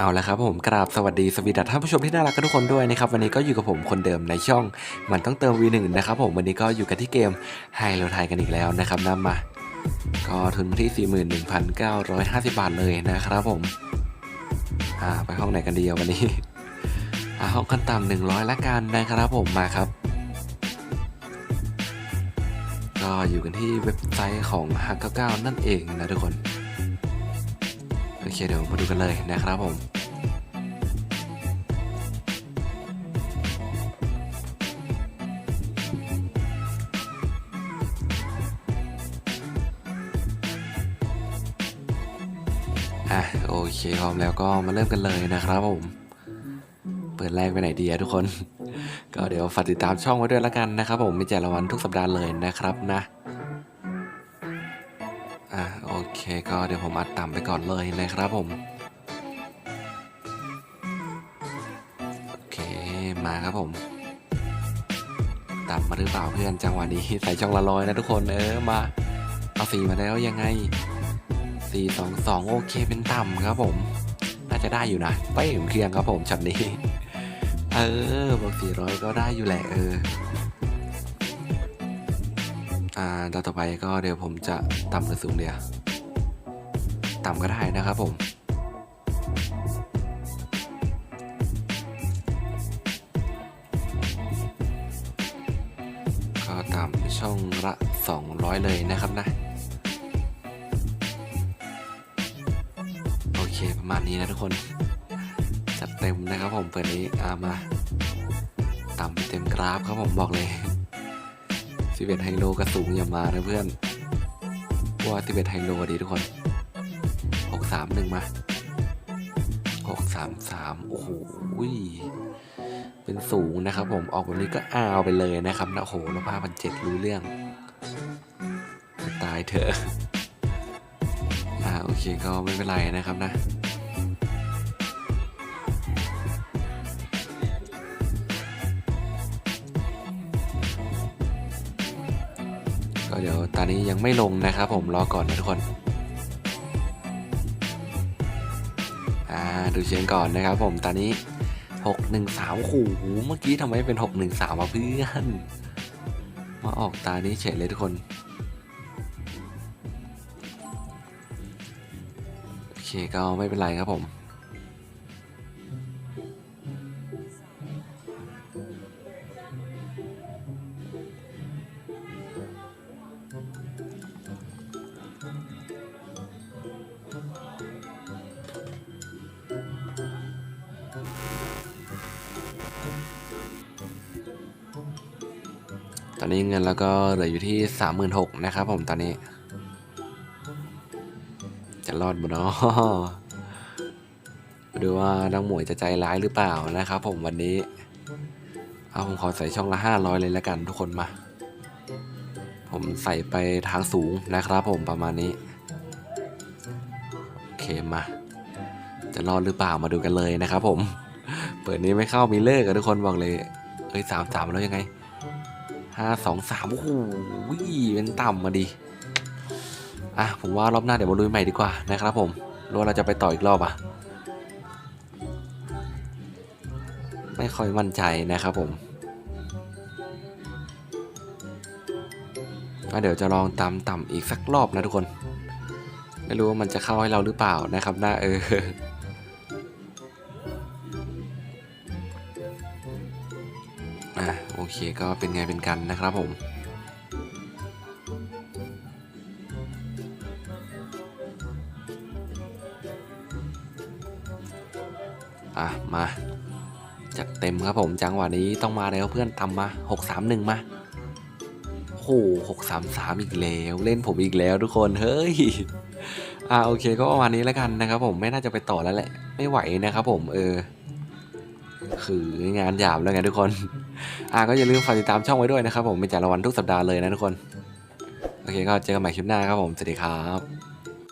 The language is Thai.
เอาละครับผมกราบสวัสดีสวีดัสท่านผู้ชมที่น่ารักกันทุกคนด้วยนะครับวันนี้ก็อยู่กับผมคนเดิมในช่อง มันต้องเติม V1 นะครับผมวันนี้ก็อยู่กันที่เกมไฮโลไทยกันอีกแล้วนะครับนำมา ก็ทุนมาที่ 41,950 บาทเลยนะครับผมอ่าไปห้องไหนกันดีวันนี้อ่าห้องขั้นต่ำ100 ละกันนะครับผมมาครับ ก็อยู่กันที่เว็บไซต์ของฮัก99นั่นเองนะทุกคน โอเคเดี๋ยวมาดูกันเลยนะครับผมอะโอเคพร้อมแล้วก็มาเริ่มกันเลยนะครับผม เปิดแรกไปไหนดีอะทุกคน ก็เดี๋ยวฝากติดตามช่องไว้ด้วยละกันนะครับผมมีแจกรางวัลทุกสัปดาห์เลยนะครับนะ เคก็เดี๋ยวผมอัดต่ำไปก่อนเลยนะครับผม โอเคมาครับผมต่ำมาหรือเปล่าเพื่อนจังหวะนี้ใส่ช่องละร้อยนะทุกคนเออมาเอาสีมาแล้วยังไงสี่สองสองโอเคเป็นต่ำครับผม น่าจะได้อยู่นะไปถึงเพียงครับผมช็อตนี้ เออบวกสี่ร้อยก็ได้อยู่แหละเอออ่าดาวต่อไปก็เดี๋ยวผมจะต่ำหรือสูงเดี๋ยว ต่ำก็ได้นะครับผมก็ต่ำช่องละ 200 เลยนะครับนะ โอเคประมาณนี้นะทุกคนจัดเต็มนะครับผมเปิดนี้อามาต่ำไปเต็มกราฟครับผมบอกเลยสิบเอ็ดไฮโลกระสูงอย่ามานะเพื่อนว่าสิบเอ็ดไฮโลดีทุกคนามหนึ่งมาหกสามสามโอ้โหเป็นสูงนะครับ ผมออกแบบนี้ก็อ้าวไปเลยนะครับนะโอ้โหแล้วผ้าพันเจ็ดรู้เรื่อง ตายเถอะอ่าโอเคก็ไม่เป็นไรนะครับนะก็เดี๋ยวตอนนี้ยังไม่ลงนะครับผมรอก่อนนะทุกคน อ่าดูเชียงก่อนนะครับผมตอนนี้หกหนึ่งสามโอ้โหเมื่อกี้ทำไมเป็นหกหนึ่งสามมาเพื่อนมาออกตานี้เฉยเลยทุกคนโอเคก็ไม่เป็นไรครับผม ตอนนี้เงินแล้วก็เหลืออยู่ที่สามหมื่นหกนะครับผมตอนนี้ จะรอดบ่เนาะมาดูว่าน้องหมวยจะใจร้ายหรือเปล่านะครับผมวันนี้ เอาผมขอใส่ช่องละห้าร้อยเลยแล้วกันทุกคนมา ผมใส่ไปทางสูงนะครับผมประมาณนี้โอเคมา จะรอดหรือเปล่ามาดูกันเลยนะครับผม เปิดนี้ไม่เข้ามีเลิกอะทุกคนบอกเลยเอ้ยสามสามแล้วยังไง ห้าสองสามโอ้โหเป็นต่ำมาดีอะผมว่ารอบหน้าเดี๋ยวมาลุยใหม่ดีกว่านะครับผมรือว่าเราจะไปต่ออีกรอบอะ ไม่ค่อยมั่นใจนะครับผมก็เดี๋ยวจะลองตามต่ำอีกสักรอบนะทุกคน ไม่รู้ว่ามันจะเข้าให้เราหรือเปล่านะครับหน้าเออ เคก็เป็นไงเป็นกันนะครับผมอะมาจัดเต็มครับผมจังหวะนี้ต้องมาแล้วเพื่อนทำมาหกสามหนึ่งมาโอ้โหหกสามสามอีกแล้วเล่นผมอีกแล้วทุกคนเฮ้ยอ่าโอเคก็ประมาณนี้แล้วกันนะครับผมไม่น่าจะไปต่อแล้วแหละไม่ไหวนะครับผมเออ คืองานหยาบแล้วไงทุกคน อ่าก็อย่าลืมฝากติดตามช่องไว้ด้วยนะครับผมมีแจกรางวัลทุกสัปดาห์เลยนะทุกคน โอเคก็เจอกันใหม่คลิปหน้าครับผม สวัสดีครับ